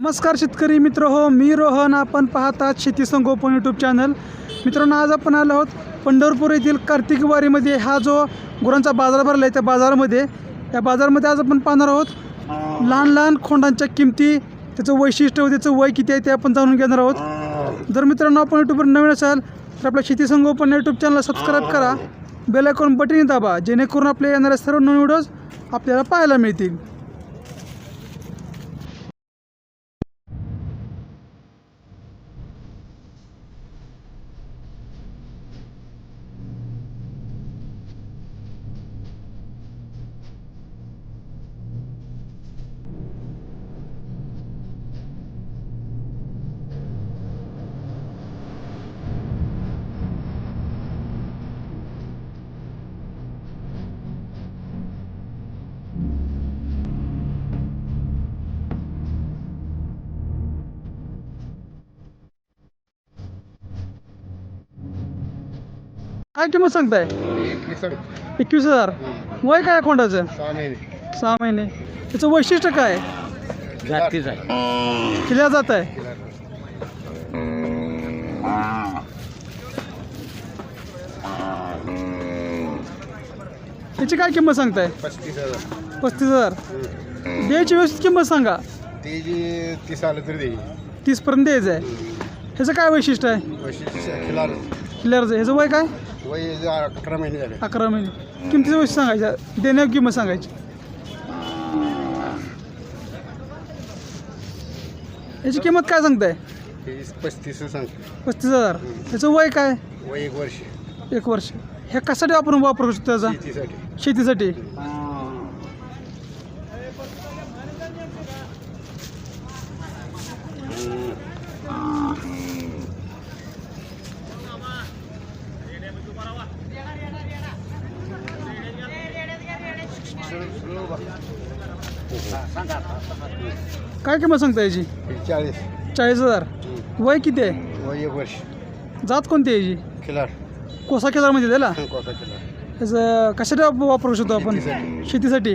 नमस्कार शेतकरी मित्र हो मी रोहन. आपण पाहतात शेती संगोपन यूट्यूब चॅनल मित्रांनो आज आपण आलो आहोत पंढरपूर येथील कार्तिक वारीमध्ये. हा जो गुरांचा बाजार भरला आहे त्या बाजारामध्ये. या बाजारामध्ये आज आपण पाहणार आहोत लहान लहान खोंडांच्या किमती त्याचं वैशिष्ट्य व त्याचं वय किती आहे ते आपण जाणून घेणार आहोत. जर मित्रांनो आपण यूट्यूबवर नवीन असाल तर आपल्या शेती संगोपन यूट्यूब चॅनलला सबस्क्राईब करा. बेल आयकॉन बटन दाबा जेणेकरून आपल्या येणाऱ्या सर्व नवीन व्हिडिओज आपल्याला पाहायला मिळतील. काय किंमत सांगताय? एकवीस हजार. वय काय खोंडाचं? सहा महिने. त्याचं वैशिष्ट्य काय? जातीच आहे किल्या जात आहे. त्याची काय किंमत सांगताय? पस्तीस हजार. पस्तीस हजार द्यायची व्यवस्थित किंमत सांगा. ते जी तीस आलं तरी देईल तीसपर्यंत द्यायचं आहे ह्याचं काय वैशिष्ट्य आहे? वैशिष्ट्य खिलार. ह्याचं वय काय? वय जे अकरा महिने झाले. अकरा महिने. किमतीचं वैशिष्ट्य सांगायचं? देण्याची किंमत सांगायची. याची किंमत काय सांगताय? पस्तीस सांगतो पस्तीस हजार. त्याचं वय काय? वय एक वर्ष. एक वर्ष. ह्या कशासाठी आपण वापरू शकतो त्याचा? शेतीसाठी. शेतीसाठी. काय किंमत सांगता याची? चाळीस. चाळीस हजार. वय किती आहे? वय एक वर्ष. जात कोणती आहे याची? खिलार. कोसा केदारमध्ये त्याला कोसा खिलार. त्याचं कशासाठी वाप- वापरू शकतो आपण? शेतीसाठी.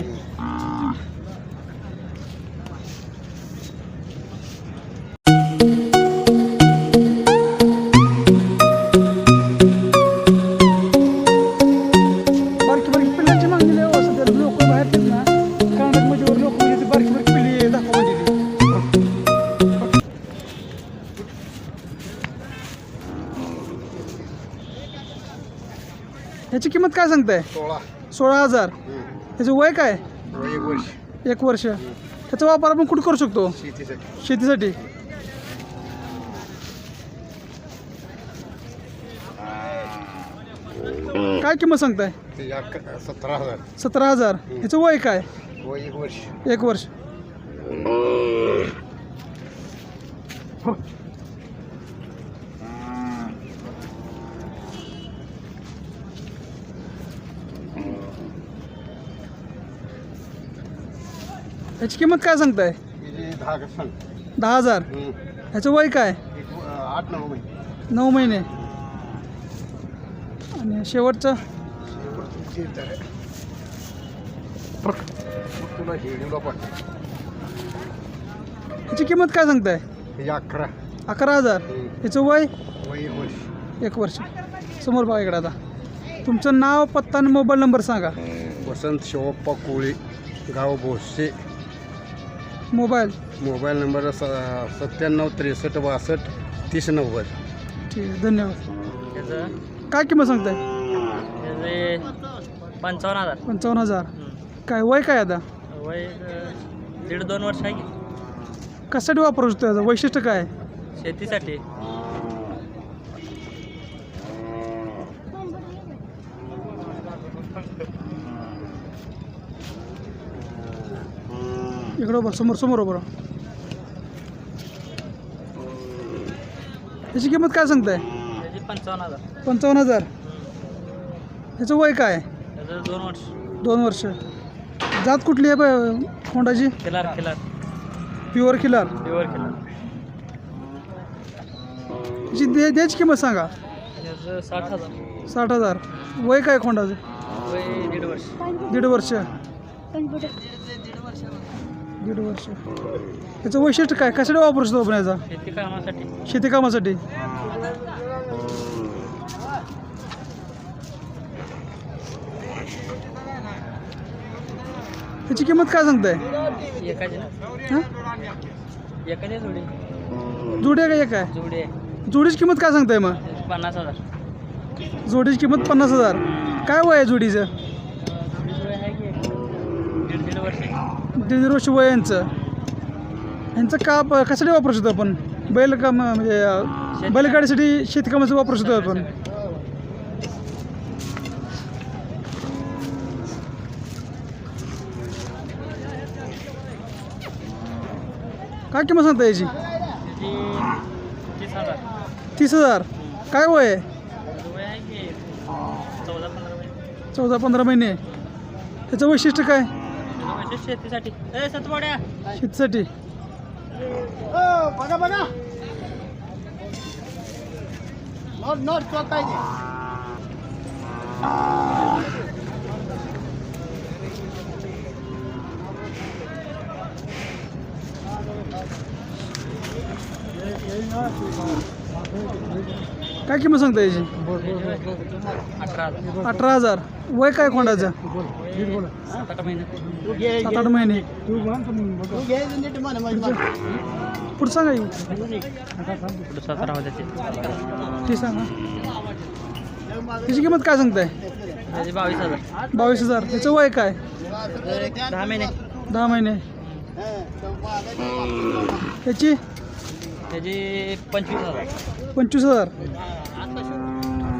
काय सांगताय? सोळा. सोळा हजार. त्याचं वय काय? एक वर्ष. एक वर्ष. त्याचा वापर आपण कुठं करू शकतो? शेतीसाठी. शेतीसाठी. काय किंमत सांगताय? ते अकरा सतरा हजार. सतरा हजार. ह्याचं वय काय? वय एक वर्ष. एक वर्ष. ह्याची किंमत काय सांगताय? दहा का सांग दहा हजार? हम्म. ह्याचं वय काय? एक अं, आठ नऊ महिने. नऊ महिने. आणि शेवटचं? शेवटचे तर आहे. मग तुला हेडूला पण ह्याची किंमत काय सांगताय? हे अकरा. अकरा हजार. ह्याचं वय? वय एक वर्ष. एक वर्ष. समोर बघा इकडे आता. तुमचं नाव पत्ता आणि मोबाईल नंबर सांगा. वसंत शिवप्पा कोळी गाव भोसे मोबाईल? मोबाईल नंबर स सत्त्याण्णव त्रेसष्ट बासष्ट तीस नव्वद. ठीक आहे धन्यवाद. त्याचं? काय किंमत सांगताय? त्याचे पंचावन्न हजार. पंचावन्न हजार. काय वय काय आता? वय अं, दीड दोन वर्ष आहे की. कशासाठी वापरू शकतो याचं वैशिष्ट्य काय? आहे? शेतीसाठी. इकडं समोर समोर बरं याची किंमत काय सांगताय? त्याचे पंचावन्न हजार. पंचावन्न हजार. ह्याचं वय काय? आहे? त्याचं दोन वर्ष. दोन वर्ष. जात कुठली आहे ब- खोंडाची खिलार खिलार. प्युअर किलार प्युअर खिलार. याची दे द्यायची किंमत सांगा. त्याचं साठ हजार. साठ हजार. वय काय खोंडाचं वय दीड वर्ष. दीड वर्ष. दीड वर्ष. याचं वैशिष्ट्य काय? कशासाठी वापरू शकतो आपण याचा शेती कामासाठी. शेती कामासाठी? याची किंमत काय सांगताय? एकाची. जोडी. जोडी आहे का एक आहे? जोडी आहे. जोडीची किंमत काय सांगताय मग? त्याची पन्नास हजार. जोडीची किंमत पन्नास हजार. काय वय आहे जोडीचं जोडी जोडी आहे की एक. दीड दीड वर्ष वर्ष वय यांचं. यांचं का प- कशासाठी वापरू शकतो आपण? बैल काम म्हणजे बैलगाडीसाठी शेतकामासाठी वापरू शकतो आपण. काय किंमत सांगता याची? तीस हजार. काय वय चौदा पंधरा महिने. त्याचं वैशिष्ट्य काय? शेतीसाठी. ए सतवाड्या. शेतीसाठी. बघा बघा. नोट नोट चोलता काय किंमत सांगता याची? अठरा हजार. वय काय खोंडाचं सात आठ महिने. सात आठ महिने पुढं सांगा येऊ ती सांगा. तिची किंमत काय सांगताय? बावीस हजार. बावीस हजार त्याचं वय काय? दहा महिने. दहा महिने. त्याची त्याची पंचवीस हजार. पंचवीस हजार?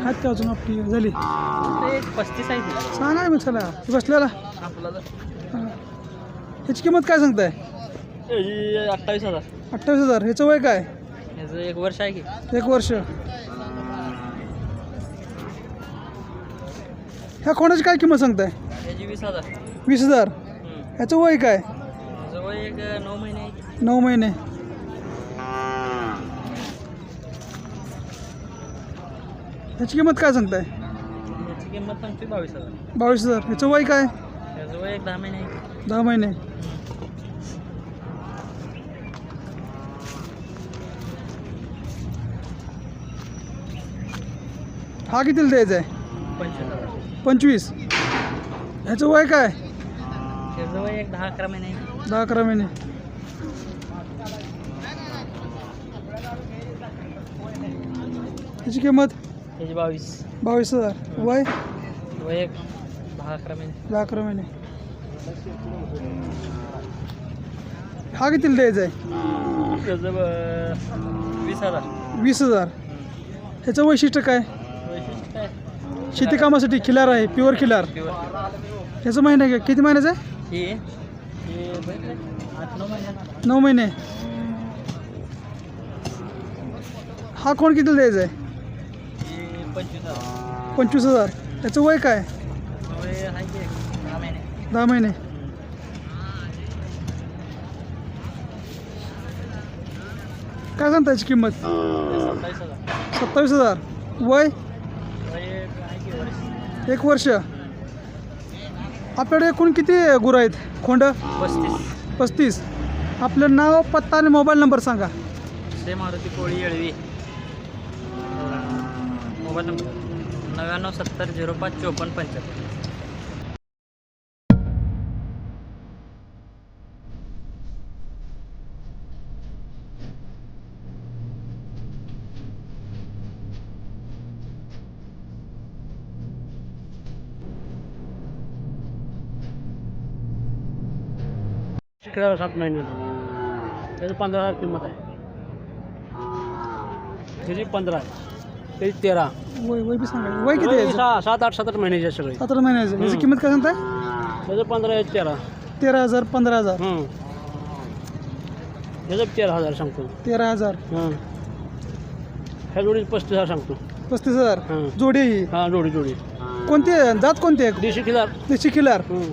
आहेत का अजून आपली झाली? ते पस्तीस आहे ते. सांगा मी चला. ती बसलेला? हां. ह्याची किंमत काय सांगताय? अठ्ठावीस हजार. अठ्ठावीस हजार. ह्याचं वय काय? याचं एक वर्ष आहे की. एक वर्ष. ह्या कोणाची काय किंमत सांगताय? त्याची वीस हजार. वीस हजार. ह्याचं वय काय? त्याचं वय एक नऊ महिने आहे. नऊ महिने. ह्याची किंमत काय सांगताय? याची किंमत सांगते बावीस हजार. बावीस हजार. ह्याचं वय काय? त्याचं वय एक दहा महिने आहे. दहा महिने. हा कितीला द्यायचा आहे? पंचवीस हजार. पंचवीस. ह्याचं वय काय? त्याचं वय एक दहा अकरा महिने आहे. दहा अकरा महिने. ह्याची किंमत? त्याची बावीस. बावीस हजार. वय? वय एक. दहा अकरा महिने. दहा अकरा महिने. हा कितीला द्यायचा आहे त्याचं वीस हजार. वीस हजार. ह्याचं वैशिष्ट्य काय? वैशिष्ट्य काय? शेती कामासाठी खिलार आहे प्युअर खिलार प्युअर ह्याचं महिना आहे का किती महिन्याचं आहे? ही ही? आठ नऊ महिने. हा कोण कितीला द्यायचा आहे पंचवीस हजार. ह्याचं वय काय? दहा महिने. काय सांगता याची किंमत? सत्तावीस हजार. वय? एक वर्ष. आपल्याकडे एकूण किती गुरं आहेत? खोंड? पस्तीस. पस्तीस. आपलं नाव पत्ता आणि मोबाईल नंबर सांगा. मारुती कोळी येळवी. मोबाईल नंबर नव्याण्णव सत्तर झिरो पाच चोपन्न पंच्याहत्तर. शिकला सात महिन्याचं त्याचं पंधरा किंमत आहे. त्याची पंधरा आहे त्याची तेरा. वय वय बी सांगा. वय किती आहे? सहा सात आठ सात आठ महिन्याचे आहे सगळे. सतरा महिन्याचं याची किंमत काय सांगताय? त्याचं पंधरा आहे तेरा. तेरा हजार पंधरा हजार. हं. त्याचं तेरा हजार सांगतो. तेरा हजार. हां ह्या जोडी पस्तीस हजार सांगतो. पस्तीस हजार. हां जोडी ही? हां जोडी जोडी. कोणते जात कोणते आहे? देशी खिलार. देशी हं.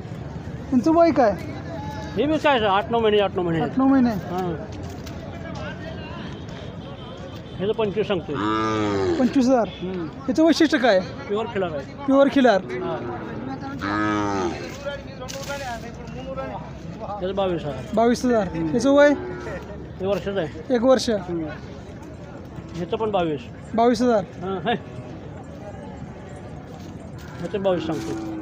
तुमचं वय काय? हे बी काय आठ नऊ महिने आठ नऊ महिने. आठ नऊ महिने. हां ह्याचं पंचवीस सांगतो पंचवीस हजार? याचं वैशिष्ट्य काय? प्युअर खिलार आहे. प्युअर खिलार. त्याचं बावीस हजार. बावीस हजार. ह्याचं वय? हे वर्षाचं आहे. एक वर्ष. ह्याचं पण बावीस. बावीस हजार. हां है. ह्याचं बावीस सांगतो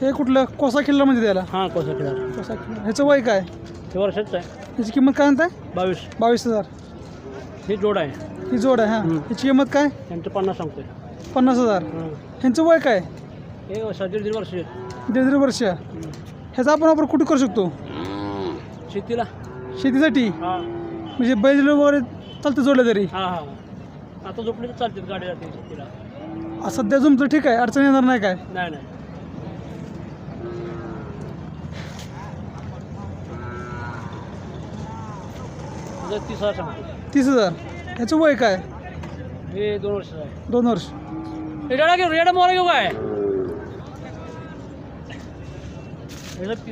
हे कुठलं? कोसा किल्ल्यामध्ये द्यायला हां कसं खेळा कोसा किल्ला ह्याचं वय काय? हे वर्षाचं आहे. ह्याची किंमत काय म्हणताय? बावीस. बावीस हजार. हे जोड आहे. ही जोड आहे हां. हम्म. ह्याची किंमत काय? त्यांचं पन्नास सांगतोय. पन्नास हजार. हां. ह्यांचं वय काय? हे दीड दीड वर्ष दीड दीड वर्ष. ह्याचा आपण वापर कुठे करू शकतो? शेतीला. शेतीसाठी? हां. म्हणजे बैल वगैरे चालतं जोडलं तरी? हां हां. आता झोपली तर चालते गाडी जाते शेतीला. आ, सध्या जमतं ठीक आहे अडचण येणार नाही काय? नाही नाही. तीस हजार सांगतो तीस हजार. ह्याचं वय काय? हे दोन वर्ष दोन वर्ष. रेडा घेऊ रेडा मोरा घेऊ काय?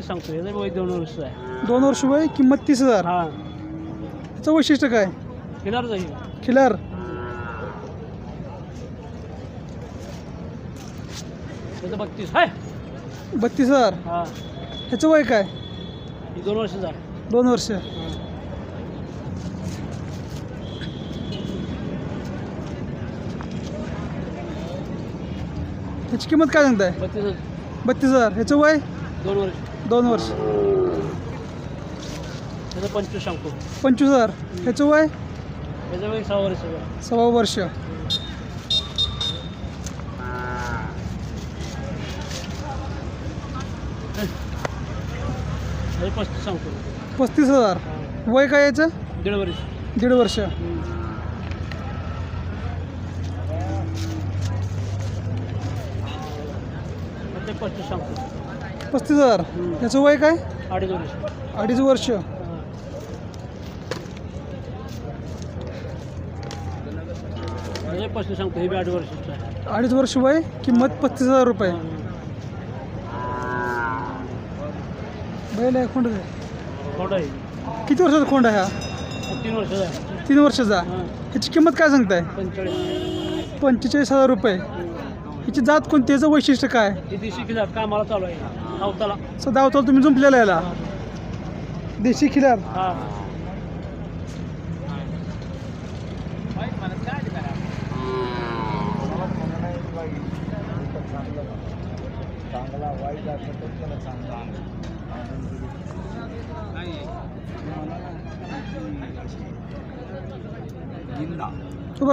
सांगतो वय दोन वर्ष आहे. दोन वर्ष वय किंमत तीस हजार. हां. ह्याचं वैशिष्ट्य काय? जाईल. खिलार. त्याचं बत्तीस आहे. बत्तीस हजार. हां. ह्याचं वय काय? हे दोन वर्षाचं आहे दोन वर्ष. ह्याची किंमत काय सांगताय? बत्तीस बत्तीस हजार. ह्याचं वय? दोन वर्ष. दोन वर्ष. त्याचं पंचवीस सांगतो पंचवीस हजार. ह्याचं वय? त्याचं सहा वर्ष. सव्वा वर्ष. त्याचं पस्तीस सांगतो पस्तीस हजार. वय काय याचं? दीड वर्ष. दीड वर्ष. पस्तीस सांगतो. पस्तीस हजार. ह्याचं वय काय? अडीच वर्ष. अडीच वर्ष. त्याचं पस्तीस सांगतो हे बी अडीच वर्षाचं आहे. अडीच वर्ष वय किंमत पस्तीस हजार रुपये. बैल आहे खोंड आहे. खोटं आहे. किती वर्षाचा खोंड आहे हा? तीन वर्षाचा आहे. तीन वर्षाचा. हां. ह्याची किंमत काय सांगताय? पंचेचाळीस. पंचेचाळीस हजार रुपये. ह्याची जात कोणती? याचं वैशिष्ट्य काय? हे देशी खिलार कामाला चालू आहे. तुम्ही जुंपलेला याला? देशी खिलार? हां.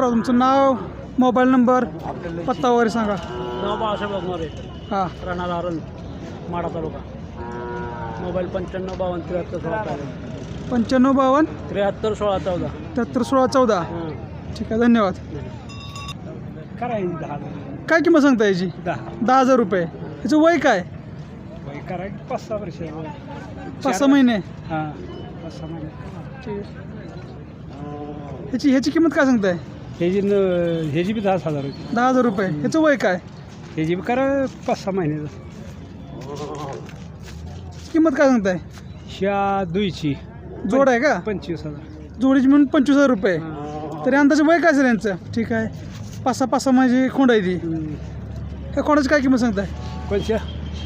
तुमचं नाव? मोबाईल नंबर पत्ता वगैरे सांगा. नाव बाळासाहेब बघणारे हां. राहणार आरण माडा तालुका. मोबाईल पंच्याण्णव बावन्न त्र्याहत्तर सोळा पंच्याण्णव बावन्न? त्र्याहत्तर सोळा चौदा. त्र्याहत्तर सोळा चौदा. ठीक आहे धन्यवाद. काय किंमत सांगता याची? दहा. दहा हजार रुपये. ह्याचं वय काय? पाच सहा वर्ष पाच सहा महिने. हां पाच सहा महिने. ठीक. आहे ह्याची ह्याची किंमत काय सांगताय? ह्याची न ह्याची बी दहा हजार होती. दहा हजार रुपये. ह्याचं वय काय? ह्याची बी करा पाच सहा महिन्याचं किंमत काय सांगताय? ह्या दुईची. जोड आहे का? पंचवीस हजार. जोडीची म्हणून पंचवीस हजार रुपये. तरी अंदाजे वय काय असेल यांचं? ठीक आहे. पाच सहा पाच सहा माझी खोंड आहे ती. ह्या खोंडाची काय किंमत सांगताय? कोणत्या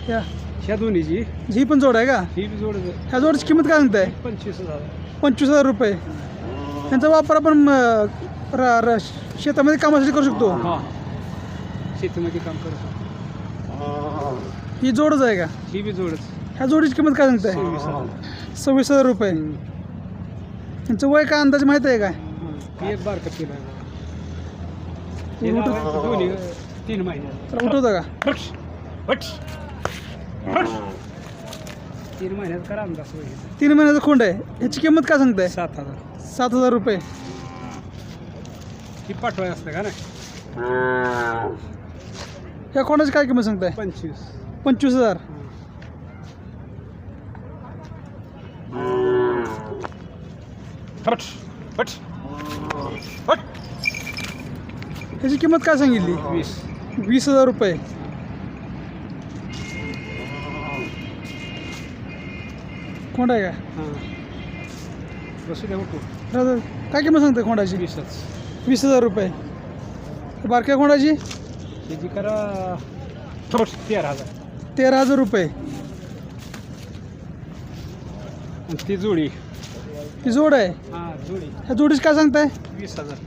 ह्या ह्या. दोन्हीची. ही पण जोड आहे का? ही बी जोड ह्या जोडची किंमत काय सांगताय? पंचवीस हजार. पंचवीस हजार रुपये. यांचा वापर आपण र- र- शेतामध्ये कामासाठी करू शकतो? हां. शेतीमध्ये काम करतो ही जोडच आहे का? ही बी जोडच. ह्या जोडीची किंमत काय सांगताय? सव्वीस हजार. सव्वीस हजार रुपये. यांचं वय काय अंदाज माहीत आहे काय? एक बारका पिला उलटं- दोन्ही तीन महिने. तर उठवता का? तीन महिन्यात करा अंदाज होईल तीन महिन्याचा खोंड आहे. ह्याची किंमत काय सांगताय? सात हजार. सात हजार रुपये. ही पाठवाय असतं का ना ह्या खोंडाची काय किंमत सांगताय? पंचवीस. पंचवीस हजार. ह्याची किंमत काय सांगितली? वीस. वीस हजार रुपये. खोंड आहे का? हां. बसू द्या उठू दादा, काय किंमत सांगताय खोंडाची वीसच. वीस हजार रुपये. बारक्या खोंडाची? त्याची करा तेरा हजार. तेरा हजार रुपये. आणि ती जोडी. ही जोड आहे? हां जोडी. ह्या जोडीच काय सांगताय? वीस हजार.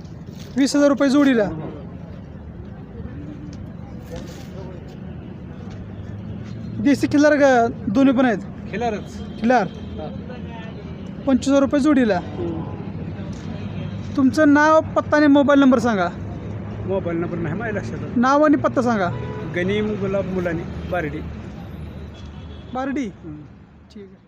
वीस हजार रुपये जोडीला. देशी खिल्लार का दोन्ही पण आहेत? खेळारच खिल्लार पंचवीस हजार रुपये जोडीला. तुमचं नाव पत्ता आणि मोबाईल नंबर सांगा. मोबाईल नंबर नाही माझ्या लक्षात नाव आणि पत्ता सांगा. गनीम गुलाब मुलानी बारडी. बारडी? ठीक आहे.